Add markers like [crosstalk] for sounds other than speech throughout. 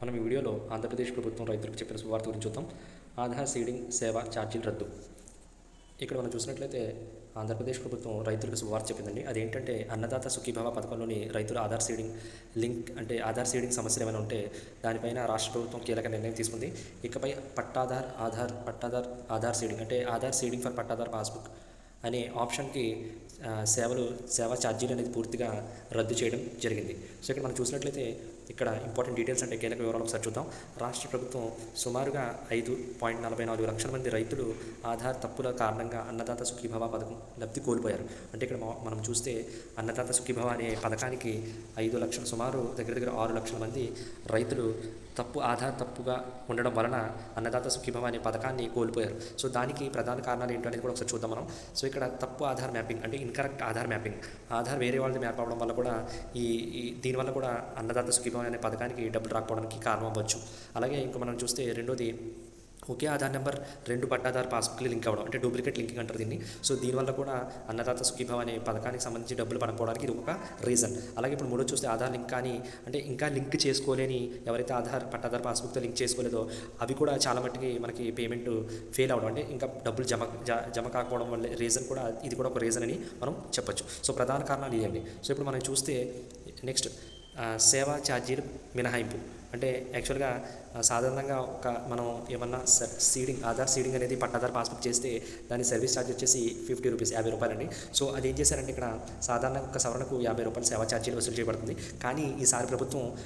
మనం ఈ వీడియోలో ఆంధ్రప్రదేశ్ ప్రభుత్వం రైతులకు చెప్పిన శుభవార్త గురించి చూద్దాం. ఆధార్ సీడింగ్ సేవ ఛార్జీలు రద్దు. ఇక్కడ మనం చూసినట్లయితే ఆంధ్రప్రదేశ్ ప్రభుత్వం రైతులకు శుభవార్త చెప్పిందండి. అదేంటంటే అన్నదాత సుఖీభావ పథకంలోని రైతుల ఆధార్ సీడింగ్ లింక్ అంటే ఆధార్ సీడింగ్ సమస్యలు ఏమైనా ఉంటే దానిపైన రాష్ట్ర ప్రభుత్వం కీలక నిర్ణయం తీసుకుంది. ఇకపై పట్టాధార్ ఆధార్ పట్టాధార్ ఆధార్ సీడింగ్ అంటే Aadhaar seeding for Pattadar passbook అనే ఆప్షన్కి సేవలు సేవా ఛార్జీలు అనేది పూర్తిగా రద్దు చేయడం జరిగింది. సో ఇక్కడ మనం చూసినట్లయితే ఇక్కడ ఇంపార్టెంట్ డీటెయిల్స్ అంటే కీలక వివరాలు ఒకసారి చూద్దాం. రాష్ట్ర ప్రభుత్వం సుమారుగా ఐదు పాయింట్ నలభై నాలుగు లక్షల మంది రైతులు ఆధార్ తప్పుల కారణంగా అన్నదాత సుఖీభవ పథకం లబ్ధి కోల్పోయారు. అంటే ఇక్కడ మనం చూస్తే అన్నదాత సుఖీభవ అనే పథకానికి ఐదు లక్షల సుమారు దగ్గర దగ్గర ఆరు లక్షల మంది రైతులు తప్పు ఆధార్ తప్పుగా ఉండడం వలన అన్నదాత సుఖీభవ అనే పథకాన్ని కోల్పోయారు. సో దానికి ప్రధాన కారణాలు ఏంటో అనేది కూడా ఒకసారి చూద్దాం మనం. సో ఇక్కడ తప్పు ఆధార్ మ్యాపింగ్ అంటే ఇన్కరెక్ట్ ఆధార్ మ్యాపింగ్ ఆధార్ వేరే వాళ్ళది మ్యాప్ అవ్వడం వల్ల కూడా ఈ దీనివల్ల కూడా అన్నదాత సుఖీభవ అనే పథకానికి డబ్బులు రాకపోవడానికి కారణం అవ్వచ్చు. అలాగే ఇంకా మనం చూస్తే రెండోది ఒకే ఆధార్ నెంబర్ రెండు పట్టాధార్ పాస్బుక్లు లింక్ అవ్వడం అంటే డూప్లికేట్ లింకింగ్ అంటారు దీన్ని. సో దీనివల్ల కూడా అన్నదాత సుఖీభావ అనే పథకానికి సంబంధించి డబ్బులు పడకపోవడానికి ఇది ఒక రీజన్ అలాగే ఇప్పుడు మూడో చూస్తే ఆధార్ లింక్ కానీ అంటే ఇంకా లింక్ చేసుకోలేని ఎవరైతే ఆధార్ పట్టాధార్ పాస్బుక్తో లింక్ చేసుకోలేదో అవి కూడా చాలా మట్టుకి మనకి పేమెంట్ ఫెయిల్ అవ్వడం అంటే ఇంకా డబ్బులు జమ జమ కాకపోవడం వల్ల రీజన్ కూడా ఇది కూడా ఒక రీజన్ అని మనం చెప్పొచ్చు. సో ప్రధాన కారణాలు ఇదండి సో ఇప్పుడు మనం చూస్తే నెక్స్ట్ సేవా ఛార్జీలు మినహాయింపు. అంటే యాక్చువల్గా సాధారణంగా ఒక మనం ఏమన్నా స- సీడింగ్ ఆధార్ సీడింగ్ అనేది పట్టాధార్ పాస్బుక్ చేస్తే దాని సర్వీస్ ఛార్జ్ వచ్చేసి ఫిఫ్టీ రూపీస్ యాభై రూపాయలండి. సో అది ఏం చేశారంటే ఇక్కడ సాధారణ ఒక సవరణకు యాభై రూపాయలు సేవా ఛార్జీలు వసూలు చేయబడుతుంది. కానీ ఈసారి ప్రభుత్వం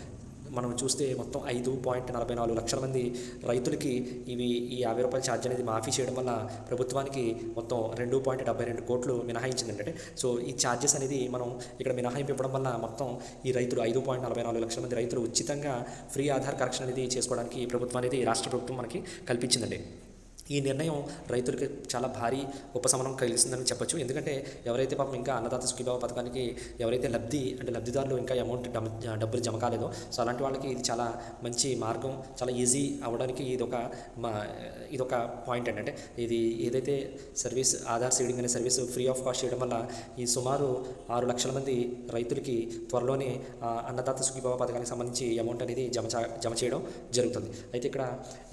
మనం చూస్తే మొత్తం ఐదు పాయింట్ నలభై నాలుగు లక్షల మంది రైతులకి ఇవి ఈ యాభై రూపాయల ఛార్జ్ అనేది మాఫీ చేయడం వల్ల ప్రభుత్వానికి మొత్తం రెండు పాయింట్ డెబ్బై రెండు కోట్లు మినహాయించింది అంటే సో ఈ ఛార్జెస్ అనేది మనం ఇక్కడ మినహాయింపు ఇవ్వడం వల్ల మొత్తం ఈ రైతులు ఐదు పాయింట్ నలభై నాలుగు లక్షల మంది రైతులు ఉచితంగా ఫ్రీ ఆధార్ కరెక్షన్ అనేది చేసుకోవడానికి ప్రభుత్వం అనేది రాష్ట్ర ప్రభుత్వం మనకి కల్పించిందండి. ఈ నిర్ణయం రైతులకి చాలా భారీ ఉపశమనం కలిగిస్తుందని చెప్పొచ్చు. ఎందుకంటే ఎవరైతే పాపం ఇంకా అన్నదాత సుఖీభావ పథకానికి ఎవరైతే లబ్ధి అంటే లబ్ధిదారులు ఇంకా అమౌంట్ డబ్బులు జమ కాలేదో సో అలాంటి వాళ్ళకి ఇది చాలా మంచి మార్గం చాలా ఈజీ అవ్వడానికి ఇది ఒక మా ఇది ఒక పాయింట్ అండి. అంటే ఇది ఏదైతే సర్వీస్ ఆధార్ సీడింగ్ అనే సర్వీస్ ఫ్రీ ఆఫ్ కాస్ట్ చేయడం వల్ల ఈ సుమారు ఆరు లక్షల మంది రైతులకి త్వరలోనే అన్నదాత సుఖీభావ పథకానికి సంబంధించి అమౌంట్ అనేది జమ చా- జమ చేయడం జరుగుతుంది. అయితే ఇక్కడ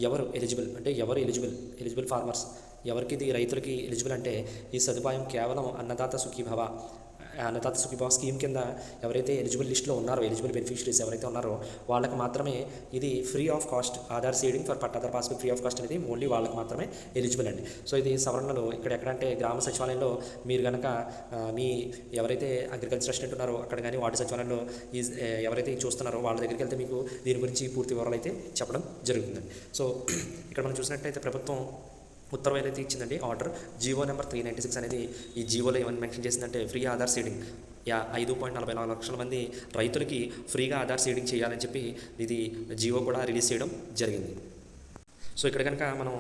ఎవరు ఎలిజిబుల్ అంటే ఎవరు ఎలిజిబుల్ ఎలిజిబుల్ ఫార్మర్స్. ఎవరికి ఇది రైతులకి ఎలిజిబుల్ అంటే ఈ సదుపాయం కేవలం అన్నదాత సుఖీభవ. అన్నదాత సుఖీభావ స్కీమ్ కింద ఎవరైతే ఎలిజిబుల్ లిస్ట్లో ఉన్నారో ఎలిజిబుల్ బెనిఫిషరీస్ ఎవరైతే ఉన్నారో వాళ్ళకి మాత్రమే ఇది free of cost Aadhaar seeding for Pattadar passbook free of cost అనేది ఓన్లీ వాళ్ళకి మాత్రమే ఎలిజిబుల్ అండి. సో ఇది సవరణలు ఇక్కడ ఎక్కడంటే గ్రామ సచివాలయంలో మీరు కనుక మీ ఎవరైతే అగ్రికల్చర్ అసిస్టెంట్ ఉన్నారో అక్కడ కానీ వార్డు సచివాలయంలో ఈ ఎవరైతే చూస్తున్నారో వాళ్ళ దగ్గరికి వెళ్తే మీకు దీని గురించి పూర్తి వివరాలు అయితే చెప్పడం జరుగుతుందండి. సో [clears throat] ఇక్కడ మనం చూసినట్టయితే ప్రభుత్వం ఉత్తర్వులు అయితే ఇచ్చిందండి order. GO number three ninety six అనేది ఈ జీవోలో ఏమని మెన్షన్ చేసిందంటే ఫ్రీ ఆధార్ సీడింగ్. యా ఐదు పాయింట్ నలభై నాలుగు లక్షల మంది రైతులకి ఫ్రీగా ఆధార్ సీడింగ్ చేయాలని చెప్పి ఇది జీవో కూడా రిలీజ్ చేయడం జరిగింది. సో ఇక్కడ కనుక మనం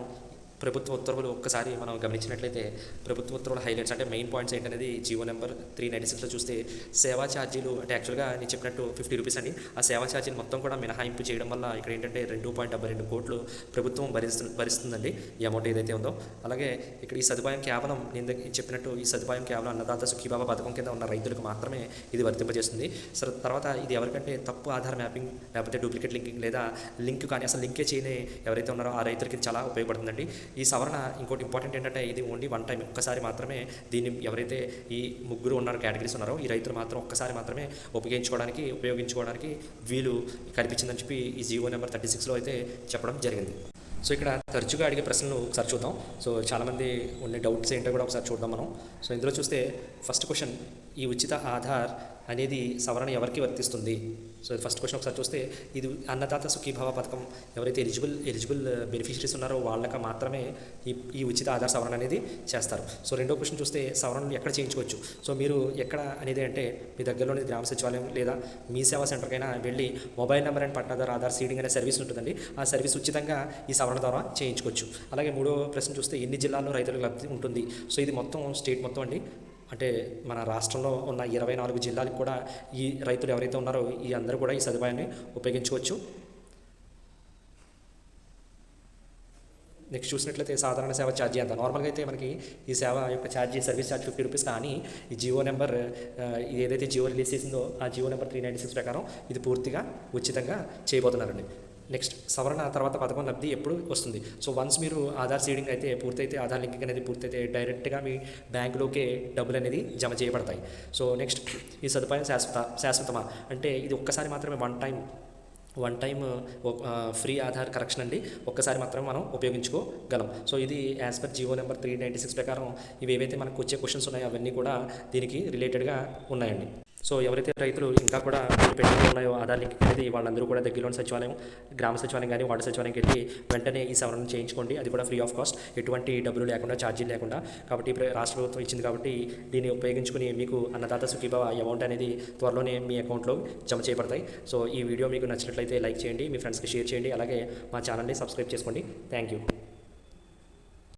ప్రభుత్వ ఉత్తర్వులు ఒక్కసారి మనం గమనించినట్లయితే ప్రభుత్వ ఉత్తర్వుల హైలైట్స్ అంటే మెయిన్ పాయింట్స్ ఏంటనేది జీవో నెంబర్ త్రీ నైంటీ సిక్స్లో చూస్తే సేవా ఛార్జీలు అంటే యాక్చువల్గా నేను చెప్పినట్టు ఫిఫ్టీ రూపీస్ అండి. ఆ సేవా ఛార్జీలు మొత్తం కూడా మినహాయింపు చేయడం వల్ల ఇక్కడ ఏంటంటే రెండు పాయింట్ డెబ్బై రెండు కోట్లు ప్రభుత్వం భరిస్తు భరిస్తుందండి ఈ అమౌంట్ ఏదైతే ఉందో. అలాగే ఇక్కడ ఈ సదుపాయం కేవలం నేను చెప్పినట్టు ఈ సదుపాయం కేవలం అన్నదాత సుఖీబాబా పథకం కింద ఉన్న రైతులకు మాత్రమే ఇది వర్తింపజేస్తుంది. సరే తర్వాత ఇది ఎవరికంటే తప్పు ఆధార్ మ్యాపింగ్ లేకపోతే డూప్లికేట్ లింకింగ్ లేదా లింక్ కానీ అసలు లింకే చేయని ఎవరైతే ఉన్నారో ఆ రైతులకి చాలా ఉపయోగపడుతుందండి. ఈ సవరణ ఇంకోటి ఇంపార్టెంట్ ఏంటంటే ఇది ఓన్లీ వన్ టైం ఒక్కసారి మాత్రమే దీన్ని ఎవరైతే ఈ ముగ్గురు ఉన్నారు కేటగిరీస్ ఉన్నారో ఈ రైతులు మాత్రం ఒక్కసారి మాత్రమే ఉపయోగించుకోవడానికి ఉపయోగించుకోవడానికి వీలు కల్పించిందని చెప్పి ఈ జీవో నెంబర్ థర్టీ సిక్స్లో అయితే చెప్పడం జరిగింది. సో ఇక్కడ తరచుగా అడిగే ప్రశ్నలు ఒకసారి చూద్దాం. సో చాలామంది ఉండే డౌట్స్ ఏంటో కూడా ఒకసారి చూద్దాం మనం. సో ఇందులో చూస్తే ఫస్ట్ క్వశ్చన్ ఈ ఉచిత ఆధార్ అనేది సవరణ ఎవరికి వర్తిస్తుంది? సో ఫస్ట్ క్వశ్చన్ ఒకసారి చూస్తే ఇది అన్నదాత సుఖీభావ పథకం ఎవరైతే ఎలిజిబుల్ ఎలిజిబుల్ బెనిఫిషరీస్ ఉన్నారో వాళ్ళకి మాత్రమే ఈ ఈ ఉచిత ఆధార్ సవరణ అనేది చేస్తారు. సో రెండో క్వశ్చన్ చూస్తే సవరణలు ఎక్కడ చేయించుకోవచ్చు? సో మీరు ఎక్కడ అనేది అంటే మీ దగ్గరలోని గ్రామ సచివాలయం లేదా మీ సేవా సెంటర్కైనా వెళ్ళి mobile number and Pattadar Aadhaar seeding అనే సర్వీస్ ఉంటుందండి. ఆ సర్వీస్ ఉచితంగా ఈ సవరణ ద్వారా చేయించుకోవచ్చు. అలాగే మూడో ప్రశ్న చూస్తే ఎన్ని జిల్లాల్లో రైతులకు లబ్ధి ఉంటుంది? సో ఇది మొత్తం స్టేట్ మొత్తం అండి. అంటే మన రాష్ట్రంలో ఉన్న ఇరవై నాలుగు జిల్లాలకు కూడా ఈ రైతులు ఎవరైతే ఉన్నారో ఈ అందరూ కూడా ఈ సదుపాయాన్ని ఉపయోగించుకోవచ్చు. నెక్స్ట్ చూసినట్లయితే సాధారణ సేవ ఛార్జీ ఎంత? నార్మల్గా అయితే మనకి ఈ సేవ యొక్క ఛార్జీ సర్వీస్ ఛార్జ్ ఫిఫ్టీ రూపీస్ కానీ ఈ జియో నెంబర్ ఏదైతే జియో రిలీజ్ చేసిందో ఆ GO number three ninety six ప్రకారం ఇది పూర్తిగా ఉచితంగా చేయబోతున్నారండి. నెక్స్ట్ సవరణ తర్వాత పథకం లబ్ధి ఎప్పుడు వస్తుంది? సో వన్స్ మీరు ఆధార్ సీడింగ్ అయితే పూర్తయితే ఆధార్ లింక్ అనేది పూర్తయితే డైరెక్ట్గా మీ బ్యాంకులోకే డబ్బులు అనేది జమ చేయబడతాయి. సో నెక్స్ట్ ఈ సదుపాయం శాశ్వత శాశ్వతమా? అంటే ఇది ఒక్కసారి మాత్రమే one time one time free Aadhaar correction అండి. ఒక్కసారి మాత్రమే మనం ఉపయోగించుకోగలం. సో ఇది as per GO number three ninety six ప్రకారం ఇవి ఏవైతే మనకు వచ్చే క్వశ్చన్స్ ఉన్నాయో అవన్నీ కూడా దీనికి రిలేటెడ్గా ఉన్నాయండి. సో ఎవరైతే రైతులు ఇంకా కూడా పెట్టుకుని ఉన్నాయో ఆధార్ లింక్ అనేది వాళ్ళందరూ కూడా దగ్గరలోని సచివాలయం గ్రామ సచివాలయం కానీ వార్డు సచివాలయంకి వెళ్ళి వెంటనే ఈ సవరణ చేయించుకోండి. అది కూడా ఫ్రీ ఆఫ్ కాస్ట్. ఎటువంటి డబ్బులు లేకుండా ఛార్జీలు లేకుండా. కాబట్టి ఇప్పుడు రాష్ట్ర ప్రభుత్వం ఇచ్చింది కాబట్టి దీన్ని ఉపయోగించుకుని మీకు అన్నదాత సుఖీభావ అమౌంట్ అనేది త్వరలోనే మీ అకౌంట్లో జమ చేయబడతాయి. సో ఈ వీడియో మీకు నచ్చినట్లయితే లైక్ చేయండి మీ ఫ్రెండ్స్కి షేర్ చేయండి. అలాగే మా ఛానల్ని సబ్స్క్రైబ్ చేసుకోండి. Thank you.